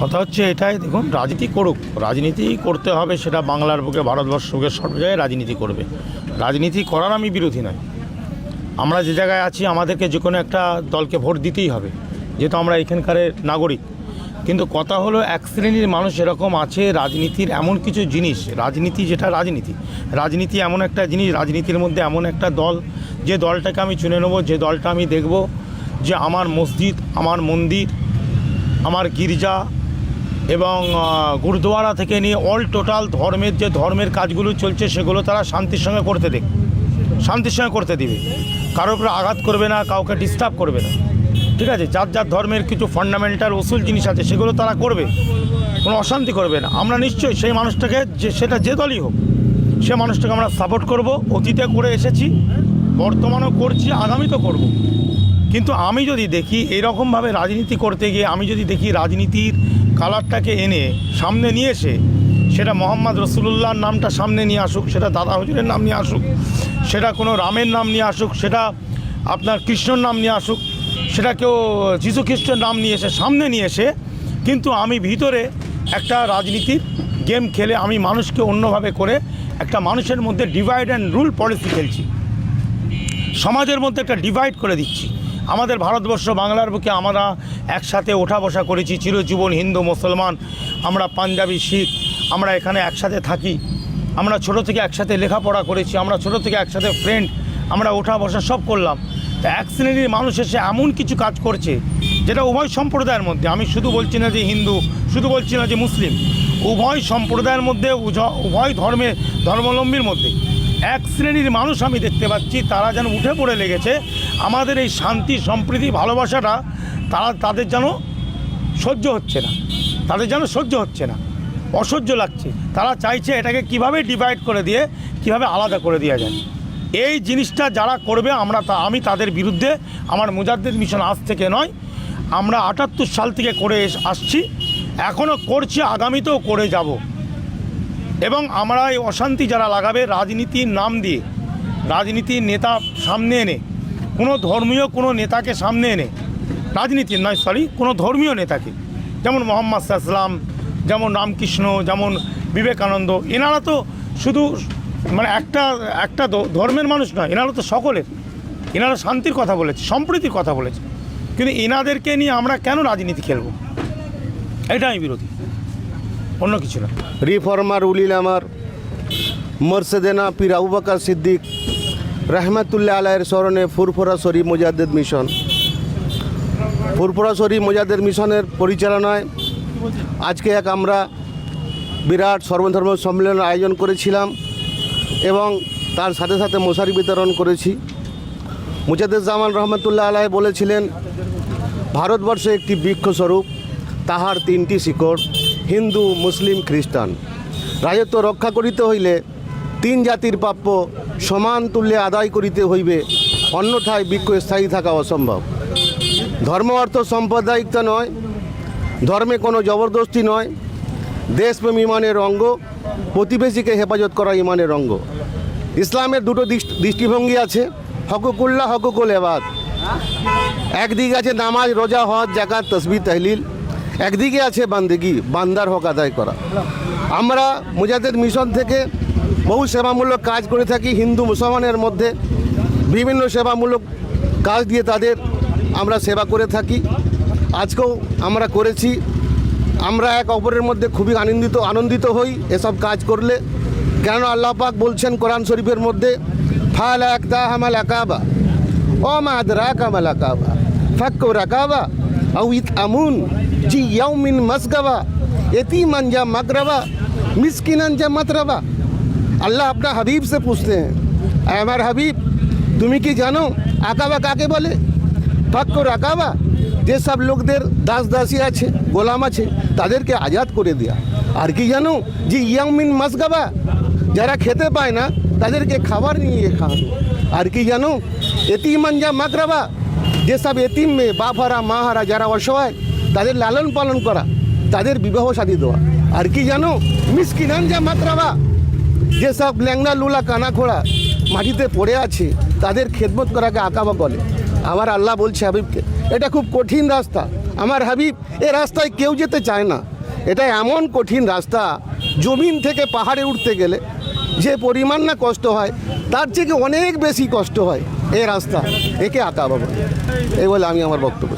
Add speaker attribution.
Speaker 1: কথা হচ্ছে এটাই, দেখুন, রাজনীতি করুক, রাজনীতি করতে হবে সেটা বাংলার বুকে, ভারতবর্ষ বুকে সব জায়গায় রাজনীতি করবে। রাজনীতি করার আমি বিরোধী নয়। আমরা যে জায়গায় আছি, আমাদেরকে যে কোনো একটা দলকে ভোট দিতেই হবে, যেহেতু আমরা এখানকার নাগরিক। কিন্তু কথা হলো, এক শ্রেণির মানুষ এরকম আছে, রাজনীতির এমন কিছু জিনিস, রাজনীতি যেটা রাজনীতি রাজনীতি এমন একটা জিনিস, রাজনীতির মধ্যে এমন একটা দল, যে দলটাকে আমি চুনে নেব, যে দলটা আমি দেখব যে আমার মসজিদ, আমার মন্দির, আমার গির্জা এবং গুরুদুয়ারা থেকে নিয়ে অল টোটাল ধর্মের যে ধর্মের কাজগুলো চলছে সেগুলো তারা শান্তির সঙ্গে করতে দেবে শান্তির সঙ্গে করতে দিবে। কারোর উপরে আঘাত করবে না, কাউকে ডিস্টার্ব করবে না। ঠিক আছে? যার যার ধর্মের কিছু ফান্ডামেন্টাল ওসুল জিনিস আছে, সেগুলো তারা করবে। কোনো অশান্তি করবে না। আমরা নিশ্চয়ই সেই মানুষটাকে যে, সেটা যে দলই হোক, সে মানুষটাকে আমরা সাপোর্ট করব, অতীতে করে এসেছি, বর্তমানেও করছি আগামীতেও করব। কিন্তু আমি যদি দেখি, এরকমভাবে রাজনীতি করতে গিয়ে, আমি যদি দেখি রাজনীতির কালারটাকে এনে সামনে নিয়ে এসে সেটা মোহাম্মদ রসুল্লাহর নামটা সামনে নিয়ে আসুক, সেটা দাদা হজুরের নাম নিয়ে আসুক, সেটা কোনো রামের নাম নিয়ে আসুক, সেটা আপনার কৃষ্ণর নাম নিয়ে আসুক, সেটা কেউ যীশু খ্রিস্টের নাম নিয়ে এসে সামনে নিয়ে এসে কিন্তু আমি ভিতরে একটা রাজনীতির গেম খেলে আমি মানুষকে অন্যভাবে করে একটা মানুষের মধ্যে ডিভাইড অ্যান্ড রুল পলিসি খেলছি। সমাজের মধ্যে একটা ডিভাইড করে দিচ্ছি। আমাদের ভারতবর্ষ বাংলার বুকে আমরা একসাথে ওঠা বসা করেছি, চিরজীবন হিন্দু, মুসলমান। আমরা পাঞ্জাবি, শিখ, আমরা এখানে একসাথে থাকি। আমরা ছোট থেকে একসাথে লেখাপড়া করেছি, আমরা ছোট থেকে একসাথে ফ্রেন্ড আমরা ওঠা বসা সব করলাম। তা এক শ্রেণির মানুষ এসে এমন কিছু কাজ করছে, যেটা উভয় সম্প্রদায়ের মধ্যে, আমি শুধু বলছি না যে হিন্দু, শুধু বলছি না যে মুসলিম, উভয় সম্প্রদায়ের মধ্যে উভয় ধর্মের ধর্মাবলম্বীর মধ্যে। এক শ্রেণির মানুষ আমি দেখতে পাচ্ছি, তারা যেন উঠে পড়ে লেগেছে। আমাদের এই শান্তি, সম্প্রীতি, ভালোবাসাটা তারা, তাদের যেন সহ্য হচ্ছে না। তাদের যেন সহ্য হচ্ছে না। অসহ্য লাগছে। তারা চাইছে এটাকে কীভাবে ডিভাইড করে দিয়ে, কীভাবে আলাদা করে দেওয়া যায়। এই জিনিসটা যারা করবে, আমরা তা, আমি তাদের বিরুদ্ধে আমার মুজাদ্দেদ মিশন আজ থেকে নয়, আমরা আটাত্তর সাল থেকে করে আসছি। এখনও করছি, আগামীতেও করে যাব। এবং আমরা এই অশান্তি যারা লাগাবে, রাজনীতির নাম দিয়ে, রাজনীতির নেতা সামনে এনে, কোনো ধর্মীয় কোনো নেতাকে সামনে এনে রাজনীতির নয় সরি কোনো ধর্মীয় নেতাকে, যেমন মোহাম্মদ সাল্লাম, যেমন রামকৃষ্ণ, যেমন বিবেকানন্দ, এনারা তো শুধু মানে একটা একটা ধর্মের মানুষ নয়, এনারা তো সকলের। এনারা শান্তির কথা বলেছে, সম্প্রীতির কথা বলেছে। কিন্তু এনাদেরকে নিয়ে আমরা কেন রাজনীতি খেলব? এটা আমি বিরোধী। অন্য কিছু না।
Speaker 2: রিফর্মার উলিল আমার মর্সেদেনা পীর আবু বাকার সিদ্দিক রহমতুল্লাহ আলাইয়ের স্মরণে ফুরফুরা শরীফ মুজাদ্দেদ মিশন ফুরফুরা শরীফ মুজাদ্দেদ মিশনের পরিচালনায় আজকে এক আমরা বিরাট সর্বধর্ম সম্মেলন আয়োজন করেছিলাম এবং তার সাথে সাথে মশারি বিতরণ করেছি। মুজাদ্দেদ জামান রহমতুল্লাহ আলাই বলেছিলেন, ভারতবর্ষে একটি বৃক্ষস্বরূপ। তাহার তিনটি শিকড়, হিন্দু, মুসলিম, খ্রিস্টান। রাজত্ব রক্ষা করিতে হইলে তিন জাতির প্রাপ্য সমান তুল্যে আদায় করিতে হইবে, অন্যথায় বৃক্ষ স্থায়ী থাকা অসম্ভব। ধর্ম অর্থ সাম্প্রদায়িকতা নয়, ধর্মে কোনো জবরদস্তি নয়, দেশপ্রেম ইমানের অঙ্গ, প্রতিবেশীকে হেফাজত করা ইমানের অঙ্গ। ইসলামের দুটো দৃষ্টি- দৃষ্টিভঙ্গি আছে হকুকুল্লাহ হকুকুল এবাদ। একদিকে আছে নামাজ, রোজা, হজ জাকাত তসবি তহলিল। একদিকে আছে বান্দেগি, বান্দার হক আদায় করা। আমরা মুজাদের মিশন থেকে বহু সেবামূলক কাজ করে থাকি, হিন্দু মুসলমানের মধ্যে বিভিন্ন সেবামূলক কাজ দিয়ে তাদের আমরা সেবা করে থাকি। আজকেও আমরা করেছি। আমরা এক অপরের মধ্যে খুবই আনন্দিত আনন্দিত হই এসব কাজ করলে। কেন আল্লাহ পাক বলছেন কোরআন শরীফের মধ্যে ফাল এক দা হামাল একাবা ও মাদ রাক আমাল একাবা ফাক্ক রাকাবা আউ ইত আমুন जी यौ मिन मसगवा यति जा मगरवा मिसकिन जा मतरवा। अल्लाह अपना हबीब से पूछते हैं अमर हबीब, तुम्हें कि जानो, आकावा काके बोले? पक् रकावा जे सब लोग देर दास दासी आछे गोलाम आछे तादेर के आज़ाद कर दिया। और कि जानो, जी यौ मसगवा, जरा खेते पाए ना, तादेर के खबर नहीं है खान। और कि जानो, यतिमन जा मगरवा, जे सब यतिम में बाफारा माहारा जरा असहाय তাদের লালন পালন করা, তাদের বিবাহ শাদী দেওয়া। আর কি জানো? মিসকিনান যা মাকরাবা যেসব ল্যাংনা লুলা কানা খোড়া মাটিতে পড়ে আছে, তাদের খেদমত করাকে আঁকাবা বলে। আমার আল্লাহ বলছে হাবিবকে, এটা খুব কঠিন রাস্তা। আমার হাবিব, এ রাস্তায় কেউ যেতে চায় না। এটা এমন কঠিন রাস্তা, জমিন থেকে পাহাড়ে উঠতে গেলে যে পরিমাণ না কষ্ট হয়, তার থেকে অনেক বেশি কষ্ট হয়, এ রাস্তা। একে আঁকা বাবা এই বলে আমি আমার বক্তব্য